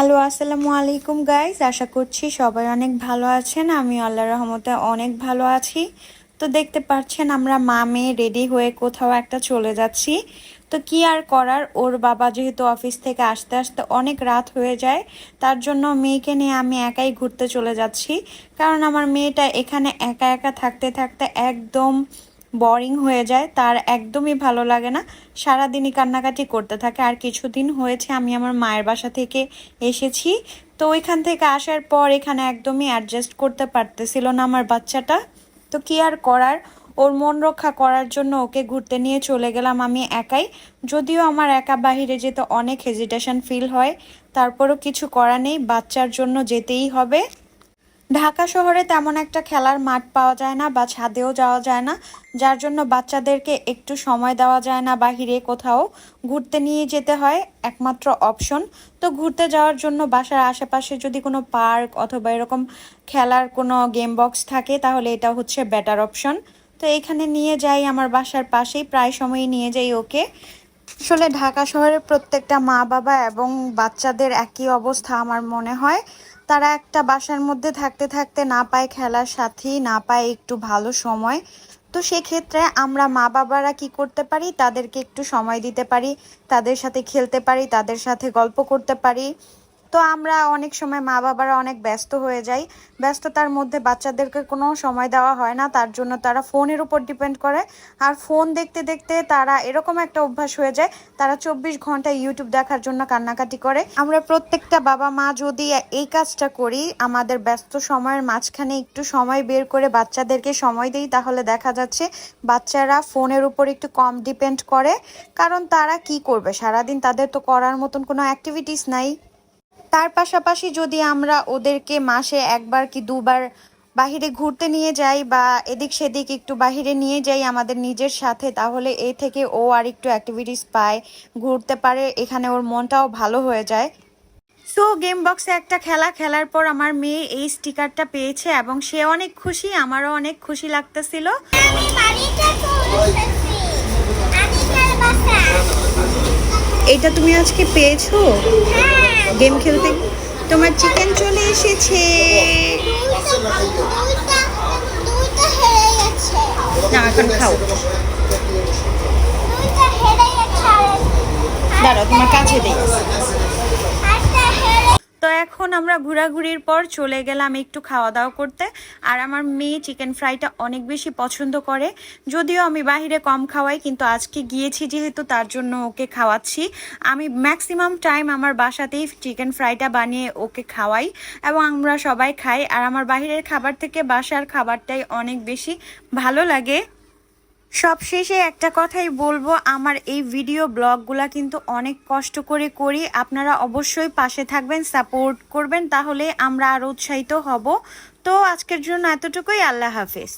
Hello, আসসালামু আলাইকুম guys আশা করছি সবাই অনেক ভালো আছেন। আমি আল্লাহ রহমতে অনেক ভালো আছি। তো দেখতে পাচ্ছেন আমরা মা মেয়ে রেডি হয়ে কোথাও একটা চলে যাচ্ছি। তো কি আর করার? ওর বাবা যেহেতু অফিস থেকে আসতে আসতে অনেক রাত হয়ে যায়, তার জন্য মেয়েকে নিয়ে আমি একাই ঘুরতে চলে যাচ্ছি। কারণ আমার মেয়েটা এখানে একা একা থাকতে থাকতে একদম বোরিং হয়ে যায়, তার একদমই ভালো লাগে না। সারাদিনই কান্নাকাটি করতে থাকে। আর কিছুদিন হয়েছে, আমি আমার মায়ের বাসা থেকে এসেছি। তো ওইখান থেকে আসার পর এখানে একদমই অ্যাডজাস্ট করতে পারতেছিল না আমার বাচ্চাটা। তো কি আর করার? ওর মন রক্ষা করার জন্য ওকে ঘুরতে নিয়ে চলে গেলাম আমি একাই। যদিও আমার একা বাহিরে যেতে অনেক হেজিটেশন ফিল হয়। তারপরও কিছু করা নেই, বাচ্চার জন্য যেতেই হবে। ঢাকা শহরে তেমন একটা খেলার মাঠ পাওয়া যায় না বা ছাদেও যাওয়া যায় না, যার জন্য বাচ্চাদেরকে একটু সময় দেওয়া যায় না বাহিরে কোথাও। ঘুরতে নিয়ে যেতে হয় একমাত্র অপশন। তো ঘুরতে যাওয়ার জন্য বাসার আশেপাশে যদি কোনো পার্ক অথবা এরকম খেলার কোনো গেম বক্স থাকে, তাহলে এটা হচ্ছে বেটার অপশন। তো এখানে নিয়ে যাই আমার বাসার পাশেই, প্রায় সময়ই নিয়ে যাই ওকে। আসলে ঢাকা শহরের প্রত্যেকটা মা বাবা এবং বাচ্চাদের একই অবস্থা আমার মনে হয়। তারা একটা বাসার মধ্যে থাকতে থাকতে না পায় খেলার সাথী, না পায় একটু ভালো সময়। তো সেক্ষেত্রে আমরা মা বাবারা কি করতে পারি? তাদেরকে একটু সময় দিতে পারি, তাদের সাথে খেলতে পারি, তাদের সাথে গল্প করতে পারি। তো আমরা অনেক সময় মা বাবারা অনেক ব্যস্ত হয়ে যাই। ব্যস্ততার মধ্যে বাচ্চাদেরকে কোনো সময় দেওয়া হয় না, তার জন্য তারা ফোনের উপর ডিপেন্ড করে। আর ফোন দেখতে দেখতে তারা এরকম একটা অভ্যাস হয়ে যায়, তারা চব্বিশ ঘণ্টা ইউটিউব দেখার জন্য কান্নাকাটি করে। আমরা প্রত্যেকটা বাবা মা যদি এই কাজটা করি, আমাদের ব্যস্ত সময়ের মাঝখানে একটু সময় বের করে বাচ্চাদেরকে সময় দিই, তাহলে দেখা যাচ্ছে বাচ্চারা ফোনের উপর একটু কম ডিপেন্ড করে। কারণ তারা কি করবে? সারাদিন তাদের তো করার মতন কোনো অ্যাক্টিভিটিস নাই। তার পাশাপাশি যদি আমরা ওদেরকে মাসে একবার কি দুবার বাহিরে ঘুরতে নিয়ে যাই বা এদিক সেদিক একটু বাহিরে নিয়ে যাই আমাদের নিজের সাথে, তাহলে এ থেকে ও আর একটু অ্যাক্টিভিটিস পায়, ঘুরতে পারে, এখানে ওর মনটাও ভালো হয়ে যায়। সো গেম বক্সে একটা খেলা খেলার পর আমার মেয়ে এই স্টিকারটা পেয়েছে এবং সে অনেক খুশি, আমারও অনেক খুশি লাগতেছিল আমি বাড়িটা চলে এসেছি আনিকার বাসা এটা তুমি আজকে পেয়েছ? হ্যাঁ। গেম খেলতে? তোমার চিকেন চলে এসেছে। না এখন খাও। দাঁড়াও তোমার কাছে হেরে এখন আমরা ঘোরাঘুরির পর চলে গেলাম একটু খাওয়া দাওয়া করতে। আর আমার মেয়ে চিকেন ফ্রাইটা অনেক বেশি পছন্দ করে। যদিও আমি বাইরে কম খাওয়াই, কিন্তু আজকে গিয়েছি যেহেতু, তার জন্য ওকে খাওয়াচ্ছি। আমি ম্যাক্সিমাম টাইম আমার বাসাতেই চিকেন ফ্রাইটা বানিয়ে ওকে খাওয়াই এবং আমরা সবাই খাই। আর আমার বাইরের খাবার থেকে বাসার খাবারটাই অনেক বেশি ভালো লাগে। সবশেষে একটা কথাই বলব, আমার এই ভিডিও ব্লগগুলা কিন্তু অনেক কষ্ট করে করি। আপনারা অবশ্যই পাশে থাকবেন, সাপোর্ট করবেন, তাহলে আমরা আরও উৎসাহিত হব। তো আজকের জন্য এতটুকুই, আল্লাহ হাফেজ।